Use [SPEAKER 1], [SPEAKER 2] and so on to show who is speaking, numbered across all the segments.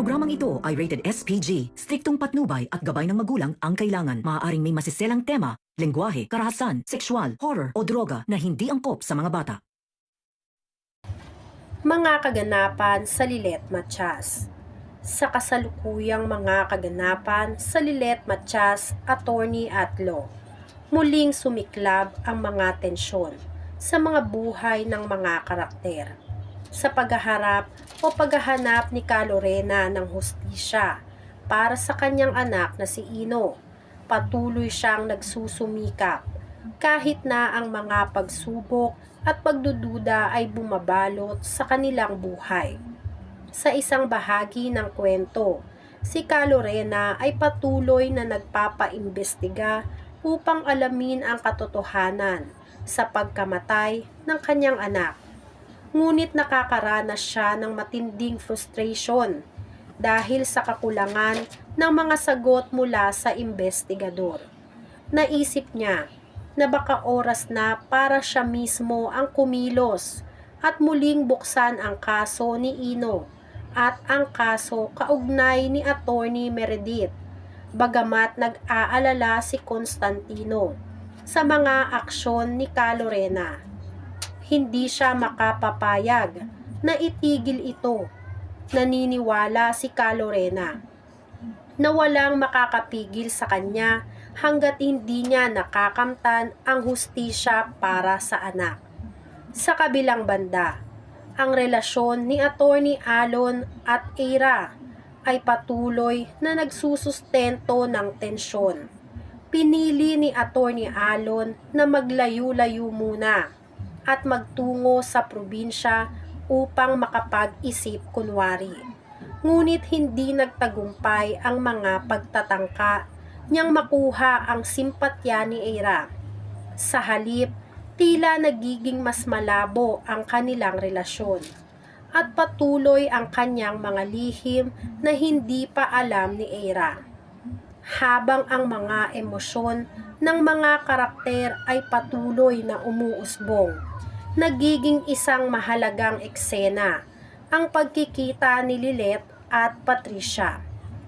[SPEAKER 1] programang ito ay rated SPG. Striktong patnubay at gabay ng magulang ang kailangan. Maaaring may masiselang tema, lengguwahe, karahasan, sexual, horror o droga na hindi angkop sa mga bata.
[SPEAKER 2] Mga kaganapan sa Lilet Matias Sa kasalukuyang mga kaganapan sa Lilet Matias, Attorney at Law, muling sumiklab ang mga tensyon sa mga buhay ng mga karakter. Sa paghaharap o paghahanap ni Calorena ng hustisya para sa kanyang anak na si Ino, patuloy siyang nagsusumikap kahit na ang mga pagsubok at pagdududa ay bumabalot sa kanilang buhay. Sa isang bahagi ng kwento, si Calorena ay patuloy na nagpapaimbestiga upang alamin ang katotohanan sa pagkamatay ng kanyang anak. Ngunit nakakaranas siya ng matinding frustration dahil sa kakulangan ng mga sagot mula sa investigador. Naisip niya na baka oras na para siya mismo ang kumilos at muling buksan ang kaso ni Ino at ang kaso kaugnay ni Attorney Meredith bagamat nag-aalala si Constantino sa mga aksyon ni Calorena. Hindi siya makapapayag na itigil ito. Naniniwala si Calorena na walang makakapigil sa kanya hanggat hindi niya nakakamtan ang hustisya para sa anak. Sa kabilang banda, ang relasyon ni Attorney Alon at Ira ay patuloy na nagsusustento ng tensyon. Pinili ni Attorney Alon na maglayo-layo muna at magtungo sa probinsya upang makapag-isip kunwari. Ngunit hindi nagtagumpay ang mga pagtatangka niyang makuha ang simpatya ni Ira. Sa halip, tila nagiging mas malabo ang kanilang relasyon at patuloy ang kanyang mga lihim na hindi pa alam ni Ira. Habang ang mga emosyon ng mga karakter ay patuloy na umuusbong, nagiging isang mahalagang eksena ang pagkikita ni Lilet at Patricia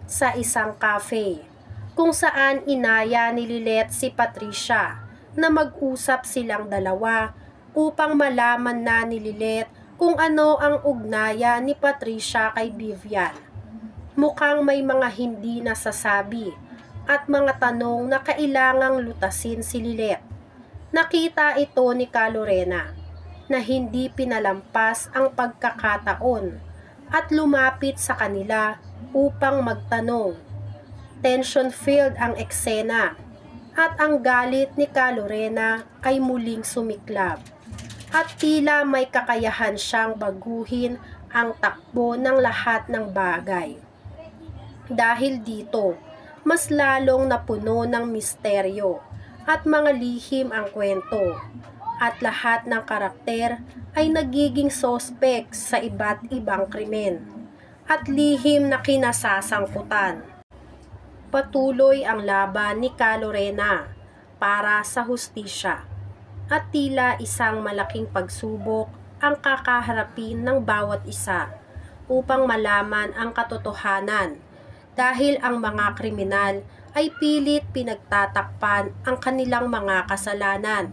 [SPEAKER 2] sa isang cafe kung saan inaya ni Lilet si Patricia na mag-usap silang dalawa upang malaman na ni Lilet kung ano ang ugnaya ni Patricia kay Vivian. Mukhang may mga hindi nasasabi at mga tanong na kailangang lutasin si Lilet. Nakita ito ni Calorena na hindi pinalampas ang pagkakataon at lumapit sa kanila upang magtanong. Tension-filled ang eksena at ang galit ni Calorena ay muling sumiklab at tila may kakayahan siyang baguhin ang takbo ng lahat ng bagay. Dahil dito, mas lalong napuno ng misteryo at mga lihim ang kwento at lahat ng karakter ay nagiging sospek sa iba't ibang krimen at lihim na kinasasangkutan. Patuloy ang laban ni Calorena para sa hustisya at tila isang malaking pagsubok ang kakaharapin ng bawat isa upang malaman ang katotohanan dahil ang mga kriminal ay pilit pinagtatakpan ang kanilang mga kasalanan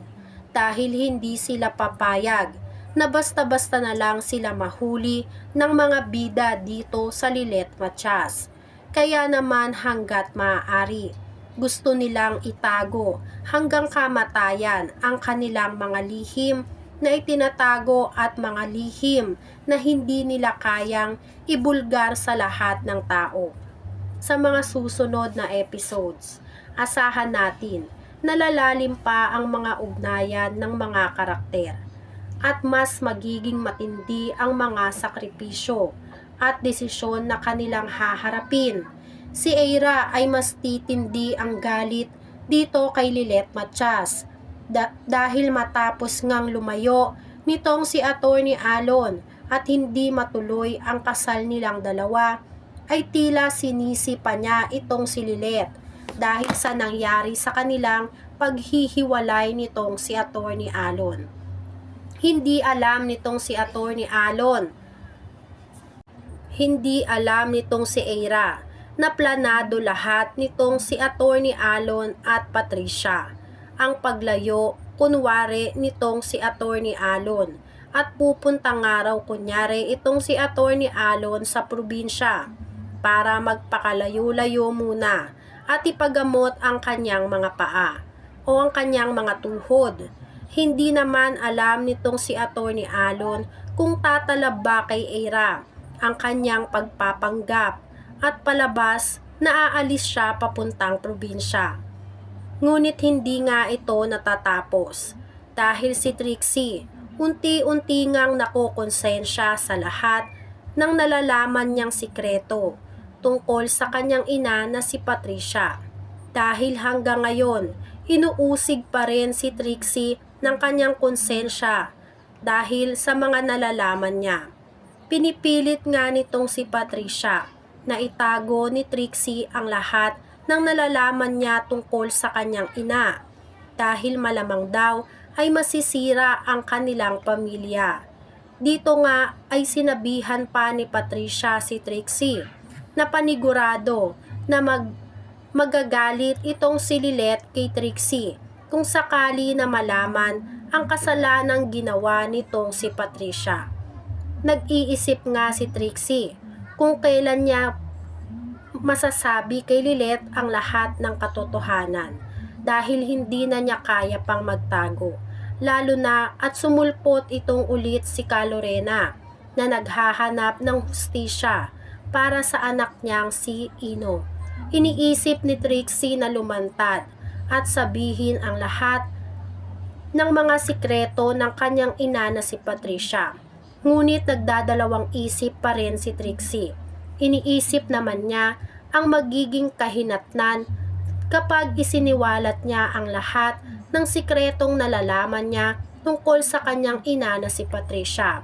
[SPEAKER 2] dahil hindi sila papayag na basta-basta na lang sila mahuli ng mga bida dito sa Lilet Matias. Kaya naman hanggat maaari, gusto nilang itago hanggang kamatayan ang kanilang mga lihim na itinatago at mga lihim na hindi nila kayang ibulgar sa lahat ng tao. Sa mga susunod na episodes, asahan natin nalalalim pa ang mga ugnayan ng mga karakter at mas magiging matindi ang mga sakripisyo at desisyon na kanilang haharapin. Si Eira ay mas titindi ang galit dito kay Lilet Matias da- dahil matapos ngang lumayo nitong si Attorney Alon at hindi matuloy ang kasal nilang dalawa ay tila sinisi pa niya itong si Lilet dahil sa nangyari sa kanilang paghihiwalay nitong si Attorney Alon. Hindi alam nitong si Attorney Alon. Hindi alam nitong si Eira na planado lahat nitong si Attorney Alon at Patricia. Ang paglayo, kunwari nitong si Attorney Alon at pupunta nga raw kunyari itong si Attorney Alon sa probinsya para magpakalayo-layo muna at ipagamot ang kanyang mga paa o ang kanyang mga tuhod. Hindi naman alam nitong si Attorney Alon kung tatalab ba kay Eira ang kanyang pagpapanggap at palabas na aalis siya papuntang probinsya. Ngunit hindi nga ito natatapos dahil si Trixie unti-unti ngang nakokonsensya sa lahat ng nalalaman niyang sikreto tungkol sa kanyang ina na si Patricia. Dahil hanggang ngayon, inuusig pa rin si Trixie ng kanyang konsensya dahil sa mga nalalaman niya. Pinipilit nga nitong si Patricia na itago ni Trixie ang lahat ng nalalaman niya tungkol sa kanyang ina dahil malamang daw ay masisira ang kanilang pamilya. Dito nga ay sinabihan pa ni Patricia si Trixie na panigurado na mag magagalit itong si Lilet kay Trixie kung sakali na malaman ang kasalanang ginawa nitong si Patricia. Nag-iisip nga si Trixie kung kailan niya masasabi kay Lilet ang lahat ng katotohanan dahil hindi na niya kaya pang magtago. Lalo na at sumulpot itong ulit si Calorena na naghahanap ng hustisya para sa anak niyang si Ino. Iniisip ni Trixie na lumantad at sabihin ang lahat ng mga sikreto ng kanyang ina na si Patricia. Ngunit nagdadalawang isip pa rin si Trixie. Iniisip naman niya ang magiging kahinatnan kapag isiniwalat niya ang lahat ng sikretong nalalaman niya tungkol sa kanyang ina na si Patricia.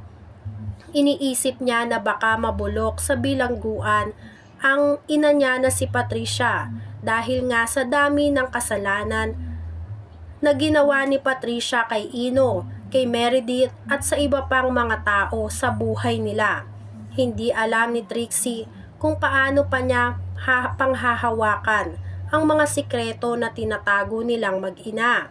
[SPEAKER 2] Iniisip niya na baka mabulok sa bilangguan ang ina niya na si Patricia dahil nga sa dami ng kasalanan na ginawa ni Patricia kay Ino, kay Meredith at sa iba pang mga tao sa buhay nila. Hindi alam ni Trixie kung paano pa niya ha- panghahawakan ang mga sikreto na tinatago nilang mag-ina.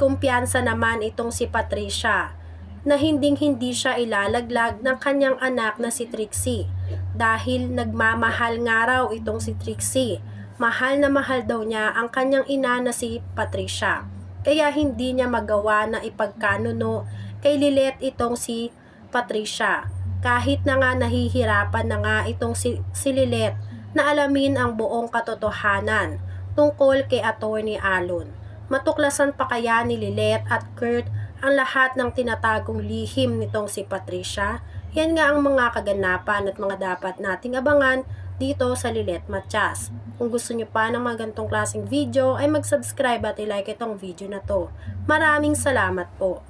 [SPEAKER 2] Kumpiyansa naman itong si Patricia na hinding-hindi siya ilalaglag ng kanyang anak na si Trixie dahil nagmamahal nga raw itong si Trixie. Mahal na mahal daw niya ang kanyang ina na si Patricia. Kaya hindi niya magawa na ipagkanuno kay Lilet itong si Patricia. Kahit na nga nahihirapan na nga itong si, si Lilet na alamin ang buong katotohanan tungkol kay Attorney Alon. Matuklasan pa kaya ni Lilet at Kurt ang lahat ng tinatagong lihim nitong si Patricia? Yan nga ang mga kaganapan at mga dapat nating abangan dito sa Lilet Matias. Kung gusto nyo pa ng mga gantong klaseng video ay mag-subscribe at i-like itong video na to. Maraming salamat po.